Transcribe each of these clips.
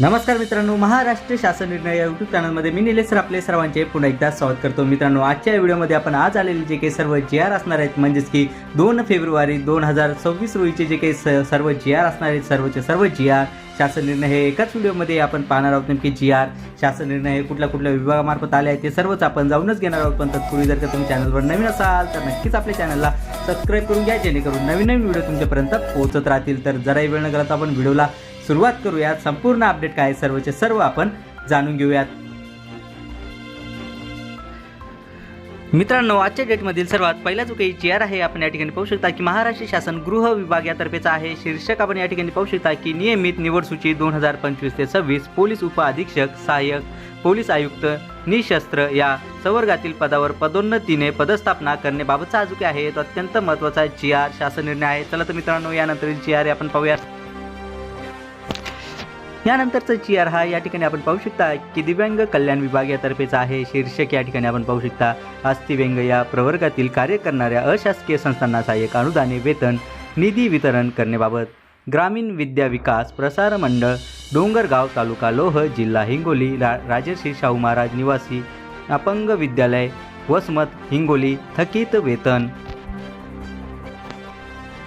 नमस्कार मित्रांनो महाराष्ट्र शासन निर्णय या यूट्यूब चॅनलमध्ये मी निलेश सर आपले सर्वांचे पुन्हा एकदा स्वागत करतो. मित्रांनो आजच्या व्हिडिओमध्ये आपण आज आलेले जे काही सर्व जी आर असणार आहेत म्हणजेच की दोन फेब्रुवारी दोन हजार सव्वीस रोजीचे जे काही स- सर्व जी आर असणार आहेत सर्वचे सर्व जी आर शासन निर्णय हे एकाच व्हिडिओमध्ये आपण पाहणार आहोत. नेमकी जी आर शासन निर्णय हे कुठल्या कुठल्या विभागामार्फत आले आहेत ते सर्वच आपण जाऊनच घेणार आहोत. पण तत्पूर्वी जर का तुम्ही चॅनलवर नवीन असाल तर नक्कीच आपल्या चॅनलला सबस्क्राईब करून घ्या जेणेकरून नवीन नवीन व्हिडिओ तुमच्यापर्यंत पोहोचत राहतील. तर जराही वेळ न करता आपण व्हिडिओला सुरुवात करूयात. संपूर्ण अपडेट काय आहे? सर्वचे सर्व आपण जाणून घेऊयात. मित्रांनो आजच्या डेटमधील सर्वात पहिला जो काही चेअर आहे. आपण या ठिकाणी पाहू शकता की महाराष्ट्र शासन गृह विभाग यातर्फेचा आहे. शीर्षक आपण या ठिकाणी पाहू शकता की नियमित निवड सूची दोन हजार पंचवीस ते सव्वीस पोलीस उप अधीक्षक सहाय्यक पोलीस आयुक्त निशस्त्र या संवर्गातील पदावर पदोन्नतीने पदस्थापना करण्याबाबतचा अजून आहे तो अत्यंत महत्त्वाचा जी आर शासन निर्णय आहे. चला तर मित्रांनो यानंतरील जी आर आपण पाहूयात यानंतरचं जी आर हा या ठिकाणी आपण पाहू शकता की दिव्यांग कल्याण विभाग यातर्फेचा आहे. शीर्षक या ठिकाणी आपण पाहू शकता अस्थिव्यंग या प्रवर्गातील कार्य करणाऱ्या अशासकीय संस्थांना सहाय्यक अनुदाने वेतन निधी वितरण करण्याबाबत ग्रामीण विद्या विकास प्रसार मंडळ डोंगरगाव तालुका लोह जिल्हा हिंगोली रा राजर्षी शाहू महाराज निवासी अपंग विद्यालय वसमत हिंगोली थकीत वेतन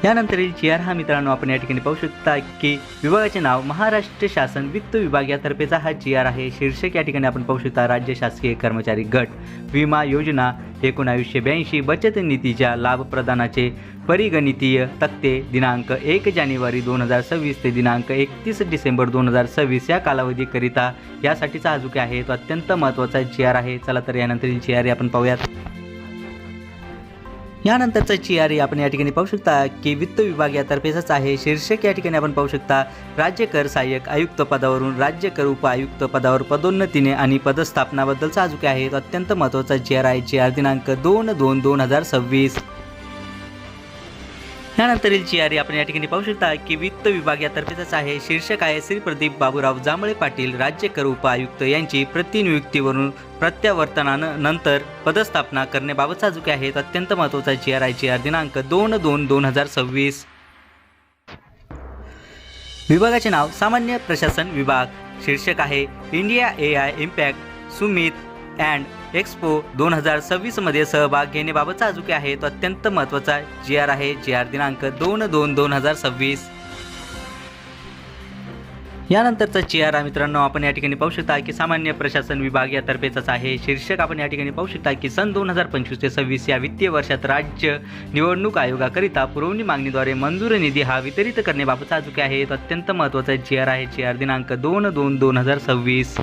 यानंतरील जी आर हा मित्रांनो आपण या ठिकाणी पाहू शकता की विभागाचे नाव महाराष्ट्र शासन वित्त विभाग यातर्फेचा हा जी आर आहे. शीर्षक या ठिकाणी आपण पाहू शकता राज्य शासकीय कर्मचारी गट विमा योजना एकोणावीसशे ब्याऐंशी बचत निधीच्या लाभ प्रदानाचे परिगणितीय तक्ते दिनांक एक जानेवारी दोन हजार सव्वीस ते दिनांक एकतीस डिसेंबर दोन हजार सव्वीस या कालावधीकरिता यासाठीचा हा जो आहे तो अत्यंत महत्त्वाचा जी आर आहे. चला तर यानंतरील जी आर आपण पाहूयात. यानंतरचा ची आर आपण या ठिकाणी पाहू शकता की वित्त विभाग यातर्फेचाच आहे शीर्षक या ठिकाणी आपण पाहू शकता राज्य कर सहाय्यक आयुक्त पदावरून राज्य कर उपआयुक्त पदावर पदोन्नतीने आणि पदस्थापनाबद्दलचा जो काय आहे तो अत्यंत महत्त्वाचा जी आर आहे जी आर दिनांक दोन दोन दोन हजार सव्वीस. यानंतरील जी यादी आपण या ठिकाणी पाहू शकता की वित्त विभाग यातर्फेचाच आहे. शीर्षक आहे श्री प्रदीप बाबूराव जांभळे पाटील राज्य कर उपायुक्त यांची प्रतिनियुक्तीवरून प्रत्यावर्तनानंतर पदस्थापना करण्याबाबतचा जो काही आहे. अत्यंत महत्त्वाचा G R I G R दिनांक दोन दोन दोन हजार सव्वीस. विभागाचे नाव सामान्य प्रशासन विभाग. शीर्षक आहे India A I impact summit and expo दोन हजार सव्वीसमध्ये सहभाग घेण्याबाबतचा अजून आहे तो अत्यंत महत्त्वाचा जी आर आहे. जी आर दिनांक दोन दोन दोन हजार सव्वीस. यानंतरचा जी आर मित्रांनो. आपण या ठिकाणी पाहू शकता की सामान्य प्रशासन विभाग यातर्फेचाच आहे. शीर्षक आपण या ठिकाणी पाहू शकता की सन दोन हजार पंचवीस ते सव्वीस या वित्तीय वर्षात राज्य निवडणूक आयोगाकरिता पुरवणी मागणीद्वारे मंजूर निधी हा वितरित करण्याबाबतचा अजून आहे तो अत्यंत महत्त्वाचा जी आर आहे. जी आर दिनांक दोन दोन दोन हजार सव्वीस.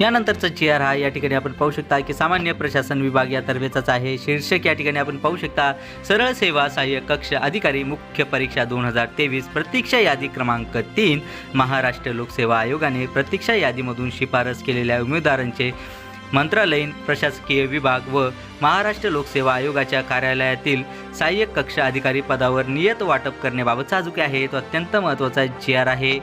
यानंतरचा चेअर हा या ठिकाणी आपण पाहू शकता की सामान्य प्रशासन विभाग यातर्फेचाच आहे. शीर्षक या ठिकाणी आपण पाहू शकता सरळ सेवा सहाय्यक कक्ष अधिकारी मुख्य परीक्षा दोन हजार तेवीस प्रतीक्षा यादी क्रमांक तीन महाराष्ट्र लोकसेवा आयोगाने प्रतीक्षा यादीमधून शिफारस केलेल्या उमेदवारांचे मंत्रालयीन प्रशासकीय विभाग व महाराष्ट्र लोकसेवा आयोगाच्या कार्यालयातील सहाय्यक कक्ष अधिकारी पदावर नियत वाटप करण्याबाबतचा जो काही आहे तो अत्यंत महत्त्वाचा जी आर आहे.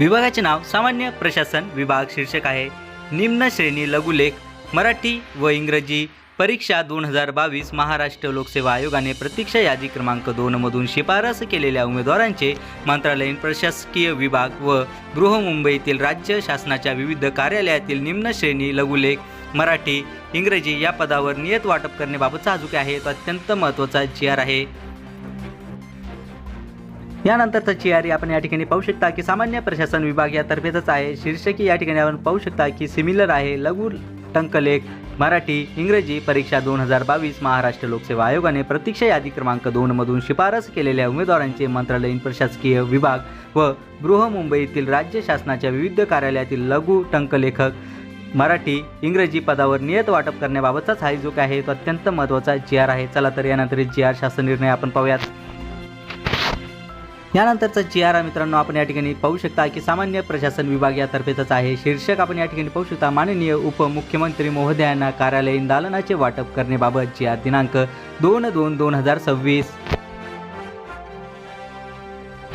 विभागाचे नाव सामान्य प्रशासन विभाग शीर्षक आहे. निम्न श्रेणी लघुलेख मराठी व इंग्रजी परीक्षा दोन हजार बावीस महाराष्ट्र लोकसेवा आयोगाने प्रतीक्षा यादी क्रमांक दोनमधून शिफारस केलेल्या उमेदवारांचे मंत्रालयीन प्रशासकीय विभाग व गृहमुंबईतील राज्य शासनाच्या विविध कार्यालयातील निम्न श्रेणी लघुलेख मराठी इंग्रजी या पदावर नियत वाटप करण्याबाबतचा अजून आहे तो अत्यंत महत्त्वाचा जी आर आहे. यानंतरचा जी आर आपण या ठिकाणी पाहू शकता की सामान्य प्रशासन विभाग यातर्फेच आहे. शीर्षकी या ठिकाणी आपण पाहू शकता की सिमिलर आहे. लघु टंकलेख मराठी इंग्रजी परीक्षा दोन हजार बावीस महाराष्ट्र लोकसेवा आयोगाने प्रतीक्षा यादी क्रमांक दोनमधून शिफारस केलेल्या उमेदवारांचे मंत्रालयीन प्रशासकीय विभाग व गृहमुंबईतील राज्य शासनाच्या विविध कार्यालयातील लघु टंकलेखक मराठी इंग्रजी पदावर नियत वाटप करण्याबाबतचाच हा जो काय आहे तो अत्यंत महत्त्वाचा जी आर आहे. चला तर यानंतर जी आर शासन निर्णय आपण पाहूयात. यानंतरचा जी आर मित्रांनो आपण या ठिकाणी पाहू शकता की सामान्य प्रशासन विभाग यातर्फेचाच आहे. शीर्षक आपण या ठिकाणी पाहू शकता माननीय उपमुख्यमंत्री महोदयांना कार्यालयीन दालनाचे वाटप करण्याबाबत जी आर दिनांक दोन दोन दोन हजार सव्वीस.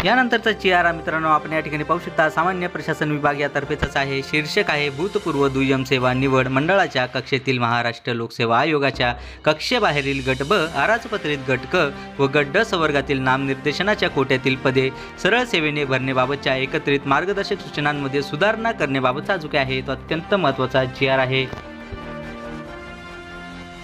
यानंतरचा जी आर मित्रांनो आपण या ठिकाणी पाहू शकता सामान्य प्रशासन विभाग यातर्फेच आहे शीर्षक आहे भूतपूर्व दुय्यम सेवा निवड मंडळाच्या कक्षेतील महाराष्ट्र लोकसेवा आयोगाच्या कक्षेबाहेरील गट ब अराजपत्रित गट क व गट ड संवर्गातील नामनिर्देशनाच्या कोट्यातील पदे सरळ सेवेने भरण्याबाबतच्या एकत्रित मार्गदर्शक सूचनांमध्ये सुधारणा करण्याबाबतचा जो काही आहे तो अत्यंत महत्त्वाचा जी आर आहे.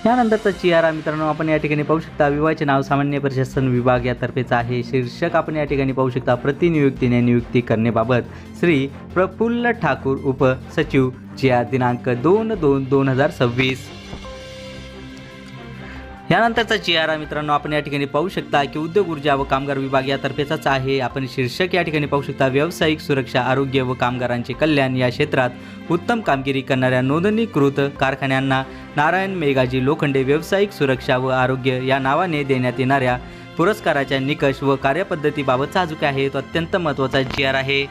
यानंतरचा चियारा आर मित्रांनो आपण या ठिकाणी पाहू शकता विवाहाचे नाव सामान्य प्रशासन विभाग यातर्फेच आहे. शीर्षक आपण या ठिकाणी पाहू शकता प्रतिनियुक्तीने नियुक्ती करण्याबाबत श्री प्रफुल्ल ठाकूर उपसचिव जी आर दिनांक दोन दोन दोन हजार सव्वीस. यानंतरचा जी आर मित्रांनो आपण या ठिकाणी पाहू शकता की उद्योग ऊर्जा व कामगार विभाग यातर्फेचाच आहे. आपण शीर्षक या ठिकाणी पाहू शकता व्यावसायिक सुरक्षा आरोग्य व कामगारांचे कल्याण या क्षेत्रात उत्तम कामगिरी करणाऱ्या नोंदणीकृत कारखान्यांना नारायण मेघाजी लोखंडे व्यावसायिक सुरक्षा व आरोग्य या नावाने देण्यात येणाऱ्या पुरस्काराच्या निकष व कार्यपद्धतीबाबतचा साजूक आहे तो अत्यंत महत्त्वाचा जी आर आहे.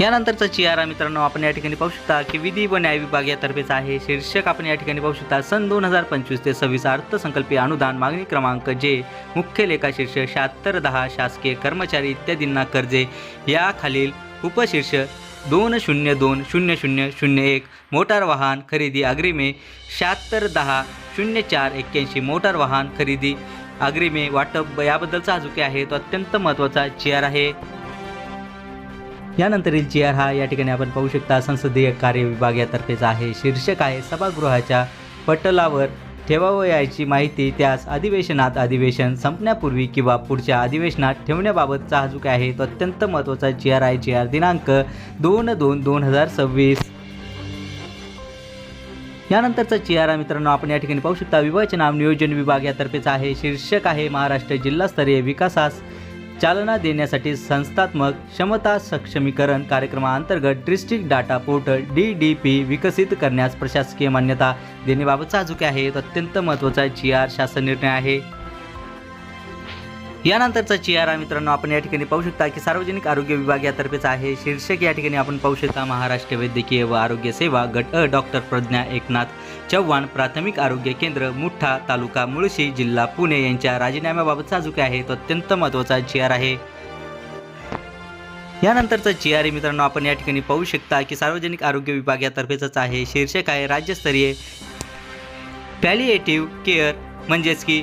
यानंतरचा चियारा मित्रांनो आपण या ठिकाणी पाहू शकता की विधी व न्याय विभाग यातर्फेच आहे. शीर्षक आपण या ठिकाणी पाहू शकता सन दोन हजार पंचवीस ते सव्वीस अर्थसंकल्पीय अनुदान मागणी क्रमांक जे मुख्य लेखा शीर्ष शहात्तर दहा शासकीय कर्मचारी इत्यादींना कर्जे. याखालील उपशीर्ष दोन शून्य दोन शून्य शून्य शून्य एक मोटार वाहन खरेदी अग्रिमे शहात्तर दहा शून्य चार एक्क्याऐंशी मोटार वाहन खरेदी अग्रिमे वाटप याबद्दलचा हा जो आहे तो अत्यंत महत्त्वाचा चेअर आहे. यानंतरील चेअर आर हा या ठिकाणी आपण पाहू शकता संसदीय कार्य विभाग यातर्फेच आहे. शीर्षक आहे सभागृहाच्या पटलावर ठेवावयाची माहिती. त्यास अधिवेशनात अधिवेशन संपण्यापूर्वी किंवा पुढच्या अधिवेशनात ठेवण्याबाबतचा हा जो काय आहे. तो अत्यंत महत्त्वाचा चेअर आर आहे जी आर दिनांक दोन दोन दोन हजार सव्वीस. यानंतरचा जी आर मित्रांनो आपण या ठिकाणी पाहू शकता विभाजन नियोजन विभाग यातर्फेचा आहे. शीर्षक आहे महाराष्ट्र जिल्हास्तरीय विकासास चालना देण्यासाठी संस्थात्मक क्षमता सक्षमीकरण कार्यक्रमाअंतर्गत district data portal D D P विकसित करण्यास प्रशासकीय मान्यता देण्याबाबतचा जो काही आहे तो अत्यंत महत्त्वाचा जी आर शासन निर्णय आहे. यानंतरचा चियारा आर मित्रांनो आपण या ठिकाणी पाहू शकता की सार्वजनिक आरोग्य विभाग यातर्फेच आहे. शीर्षक या ठिकाणी आपण पाहू शकता महाराष्ट्र वैद्यकीय व आरोग्य सेवा गट अ डॉक्टर प्रज्ञा एकनाथ चव्हाण प्राथमिक आरोग्य केंद्र मुठा तालुका मुळशी जिल्हा पुणे यांच्या राजीनाम्याबाबतचा जो काही आहे. तो अत्यंत महत्त्वाचा जी आहे. यानंतरचा जी आर मित्रांनो आपण या ठिकाणी पाहू शकता की सार्वजनिक आरोग्य विभाग यातर्फेच आहे. शीर्षक आहे राज्यस्तरीय पॅलिएटिव्ह केअर म्हणजेच की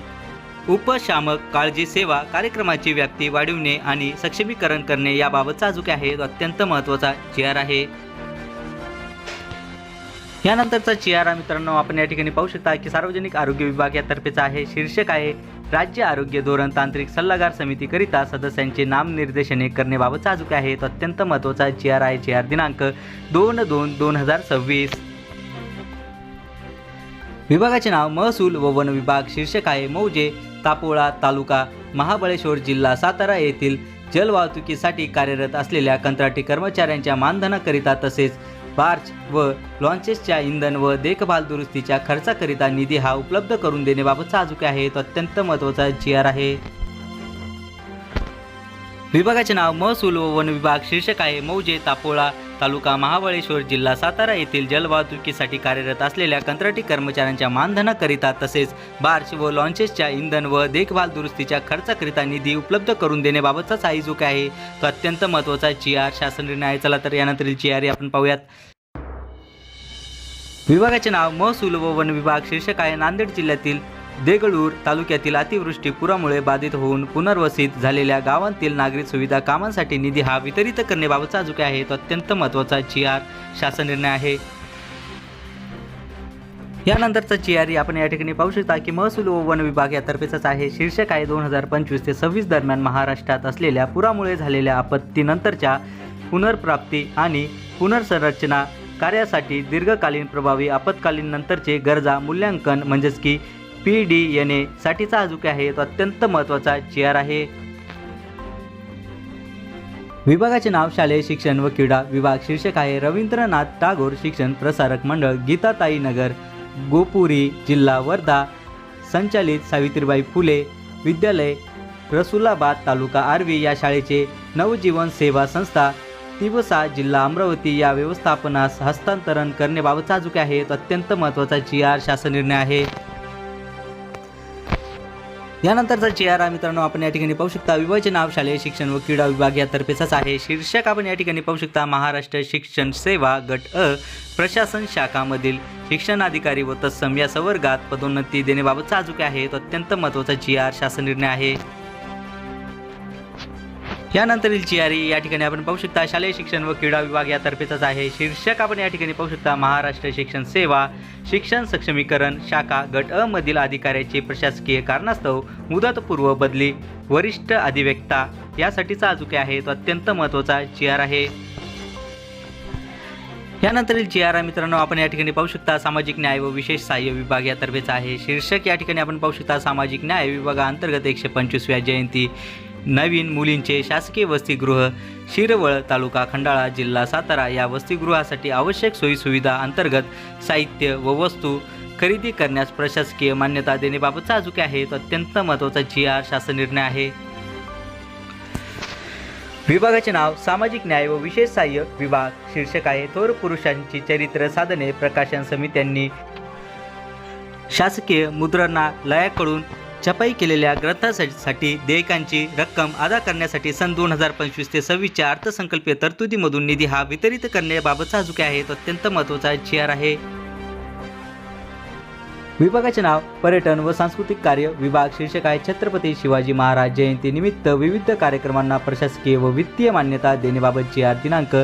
उपशामक काळजी सेवा कार्यक्रमाची व्याप्ती वाढविणे आणि सक्षमीकरण करणे याबाबतचा जो काही आहे अत्यंत महत्त्वाचा चेअर आहे. यानंतरचा जी आर मित्रांनो आपण या ठिकाणी पाहू शकता की सार्वजनिक आरोग्य विभाग यातर्फेचा आहे शीर्षक आहे राज्य आरोग्य धोरण तांत्रिक सल्लागार समितीकरिता सदस्यांचे नामनिर्देशने करण्याबाबतचा जो काही आहे तो अत्यंत महत्त्वाचा चेअर आहे जी आर दिनांक दोन दोन दोन हजार सव्वीस. विभागाचे नाव महसूल व वन विभाग शीर्षक आहे मौजे तापोळा तालुका महाबळेश्वर जिल्हा सातारा येथील जलवाहतुकीसाठी कार्यरत असलेल्या कंत्राटी कर्मचाऱ्यांच्या मानधनाकरिता तसेच बार्च व लॉन्चेसच्या इंधन व देखभाल दुरुस्तीच्या खर्चाकरिता निधी हा उपलब्ध करून देण्याबाबतचा साजूक काही आहे. तो अत्यंत महत्त्वाचा जी आर आहे. विभागाचे नाव महसूल व वन विभाग शीर्षक आहे मौजे तापोळा तालुका महाबळेश्वर जिल्हा सातारा येथील जलवाहतुकीसाठी कार्यरत असलेल्या कंत्राटी कर्मचाऱ्यांच्या मानधनाकरिता तसेच बार्च व लॉन्चेसच्या इंधन व देखभाल दुरुस्तीच्या खर्चाकरिता निधी उपलब्ध करून देण्याबाबतचाच आहे जो काय आहे. तो अत्यंत महत्त्वाचा जी आर शासन निर्णय आहे चला तर यानंतरील जी आर आपण पाहूयात. विभागाचे नाव महसूल व वन विभाग शीर्षक आहे. नांदेड जिल्ह्यातील देगलूर तालुक्यातील अतिवृष्टी पुरामुळे बाधित होऊन पुनर्वसित झालेल्या गावांतील नागरिक सुविधा कामांसाठी निधी हा वितरित करण्याबाबतचा जो काय आहे तो अत्यंत महत्त्वाचा जी आर शासन निर्णय आहे. यानंतरचा जी आर आपण या ठिकाणी पाहू शकता की महसूल व वन विभाग यातर्फेचाच आहे. शीर्षक आहे दोन हजार पंचवीस ते सव्वीस दरम्यान महाराष्ट्रात असलेल्या पुरामुळे झालेल्या आपत्तीनंतरच्या पुनर्प्राप्ती आणि पुनर्संरचना कार्यासाठी दीर्घकालीन प्रभावी आपत्कालीन नंतरचे गरजा मूल्यांकन म्हणजेच की पी डी एन ए साठीचा हा जो आहे. तो अत्यंत महत्त्वाचा चेअर आर आहे. विभागाचे नाव शालेय शिक्षण व क्रीडा विभाग शीर्षक आहे. रवींद्रनाथ टागोर शिक्षण प्रसारक मंडळ गीताताई नगर गोपुरी जिल्हा वर्धा संचालित सावित्रीबाई फुले विद्यालय रसुलाबाद तालुका आर्वी या शाळेचे नवजीवन सेवा संस्था तिवसा जिल्हा अमरावती या व्यवस्थापनास हस्तांतरण करण्याबाबतचा जो काय आहे. तो अत्यंत महत्त्वाचा जी आर शासन निर्णय आहे. यानंतरचा जी आर मित्रांनो आपण या ठिकाणी पाहू शकता. विभाजन नाव शालेय शिक्षण व क्रीडा विभाग यातर्फेचाच आहे. शीर्षक आपण या ठिकाणी पाहू शकता. महाराष्ट्र शिक्षण सेवा गट अ प्रशासन शाखामधील शिक्षणाधिकारी व तत्सम या संवर्गात पदोन्नती देण्याबाबतचा अजूक आहे तो अत्यंत महत्त्वाचा जी आर शासन निर्णय आहे. यानंतरील चियारी या ठिकाणी आपण पाहू शकता शालेय शिक्षण व क्रीडा विभाग यातर्फेचाच आहे. शीर्षक आपण या ठिकाणी पाहू शकता महाराष्ट्र शिक्षण सेवा शिक्षण सक्षमीकरण शाखा गट अ मधील अधिकाऱ्याची प्रशासकीय कारणास्तव मुदतपूर्व बदली वरिष्ठ अधिवक्ता यासाठीचा अजुके आहे तो अत्यंत महत्त्वाचा जी आर आहे. यानंतरील जी आर मित्रांनो आपण या ठिकाणी पाहू शकता सामाजिक न्याय व विशेष सहाय्य विभाग यातर्फेचा आहे. शीर्षक या ठिकाणी आपण पाहू शकता सामाजिक न्याय विभागाअंतर्गत एकशे पंचवीसव्या जयंती. नवीन मुलींचे शासकीय वसतिगृह शिरवळ तालुका खंडाळा जिल्हा सातारा या वसतिगृहासाठी आवश्यक सोयीसुविधा अंतर्गत साहित्य व वस्तू खरेदी करण्यास प्रशासकीय मान्यता देण्याबाबतचा अजुके आहे तो अत्यंत महत्त्वाचा जी आर शासन निर्णय आहे. विभागाचे नाव सामाजिक न्याय व विशेष सहाय्य विभाग शीर्षक आहे थोर पुरुषांची चरित्र साधने प्रकाशन समित्यांनी. शासकीय मुद्रणालयाकडून छपाई केलेल्या ग्रंथासाठी देयकांची रक्कम अदा करण्यासाठी सन दोन हजार पंचवीस ते सव्वीसच्या अर्थसंकल्पीय तरतुदीमधून निधी हा वितरित करण्याबाबतचा अजुके आहे. तो अत्यंत महत्त्वाचा चेअर आहे. विभागाचे नाव पर्यटन व सांस्कृतिक कार्य विभाग शीर्षक आहे. छत्रपती शिवाजी महाराज जयंती निमित्त विविध कार्यक्रमांना प्रशासकीय व वित्तीय मान्यता देण्याबाबतची आर दिनांक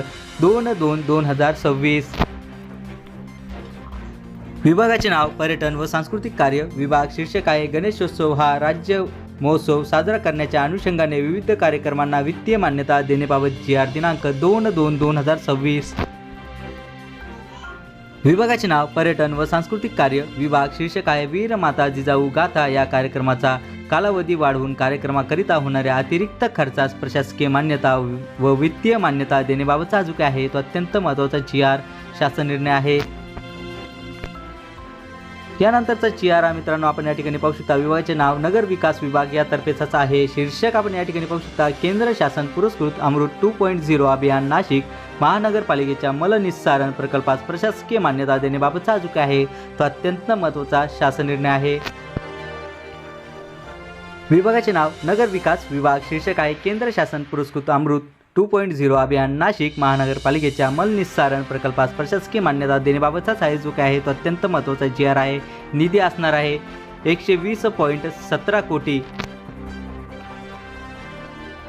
दोन दोन दोन हजार सव्वीस. विभागाचे नाव पर्यटन व सांस्कृतिक कार्य विभाग शीर्षक आहे गणेशोत्सव हा राज्य महोत्सव साजरा करण्याच्या अनुषंगाने विविध कार्यक्रमांना वित्तीय मान्यता देण्याबाबत जी आर दिनांक दोन दोन दोन हजार सव्वीस. विभागाचे नाव पर्यटन व सांस्कृतिक कार्य विभाग शीर्षक आहे वीर माता जिजाऊ गाथा या कार्यक्रमाचा कालावधी वाढवून कार्यक्रमाकरिता होणाऱ्या अतिरिक्त खर्चास प्रशासकीय मान्यता व वित्तीय मान्यता देण्याबाबतचा अजुके आहे तो अत्यंत महत्त्वाचा जी आर शासन निर्णय आहे. यानंतरचा चियारा आर मित्रांनो आपण या ठिकाणी पाहू शकता विभागाचे नाव नगर विकास विभाग यातर्फेचाच आहे. शीर्षक आपण या ठिकाणी पाहू शकता केंद्र शासन पुरस्कृत अमृत टू पॉईंट झिरो अभियान नाशिक महानगरपालिकेच्या मलनिस्सारण प्रकल्पास प्रशासकीय मान्यता देण्याबाबतचा अजुके आहे. तो अत्यंत महत्त्वाचा शासन निर्णय आहे. विभागाचे नाव नगर विकास विभाग शीर्षक आहे केंद्र शासन पुरस्कृत अमृत टू पॉईंट झिरो अभियान नाशिक महानगरपालिकेच्या मलनिस्सारण प्रकल्पास प्रशासकीय मान्यता देण्याबाबतचाच आहे जो काय आहे तो अत्यंत महत्त्वाचा जी आर आहे. निधी असणार आहे. एकशे वीस पॉईंट सतरा कोटी.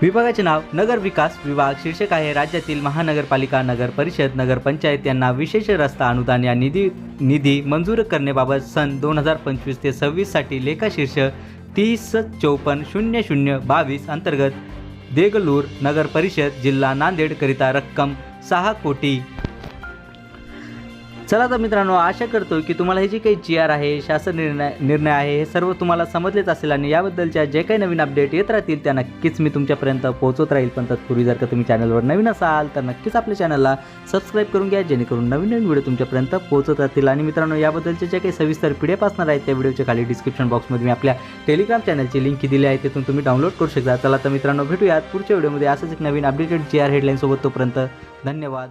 विभागाचे नाव नगर विकास विभाग शीर्षक आहे. राज्यातील महानगरपालिका नगर परिषद नगरपंचायत यांना विशेष रस्ता अनुदान या निधी निधी मंजूर करण्याबाबत सन दोन हजार पंचवीस ते सव्वीससाठी लेखाशीर्ष तीस चौपन्न शून्य शून्य बावीस अंतर्गत देगलूर नगर परिषद जिल्हा नांदेडकरिता रक्कम सहा कोटी चला तर मित्रांनो आशा करतो की तुम्हाला हे जे काही जी आर आहे शासन निर्णय निर्णय आहे हे सर्व तुम्हाला समजलेच असेल आणि याबद्दलच्या जे काही नवीन अपडेट येत राहतील त्या नक्कीच मी तुमच्यापर्यंत पोहोचत राहील. पण तत्पूर्वी जर का तुम्ही चॅनलवर नवीन असाल तर नक्कीच आपल्या चॅनलला सबस्क्राईब करून घ्या जेणेकरून नवीन नवीन व्हिडिओ तुमच्यापर्यंत पोहोचत राहतील. आणि मित्रांनो याबद्दलचे जे काही सविस्तर पी डी असणार आहेत त्या व्हिडिओच्या खाली डिस्क्रिप्शन बॉक्समध्ये मी आपल्या टेलिग्राम चॅनलची लिंक दिली आहे तिथून तुम्ही डाउनलोड करू शकता. चला तर मित्रांनो भेटूयात पुढच्या व्हिडिओमध्ये असंच एक नवीन अपडेटेड जी आर हेडलाईनसोबत तोपर्यंत धन्यवाद.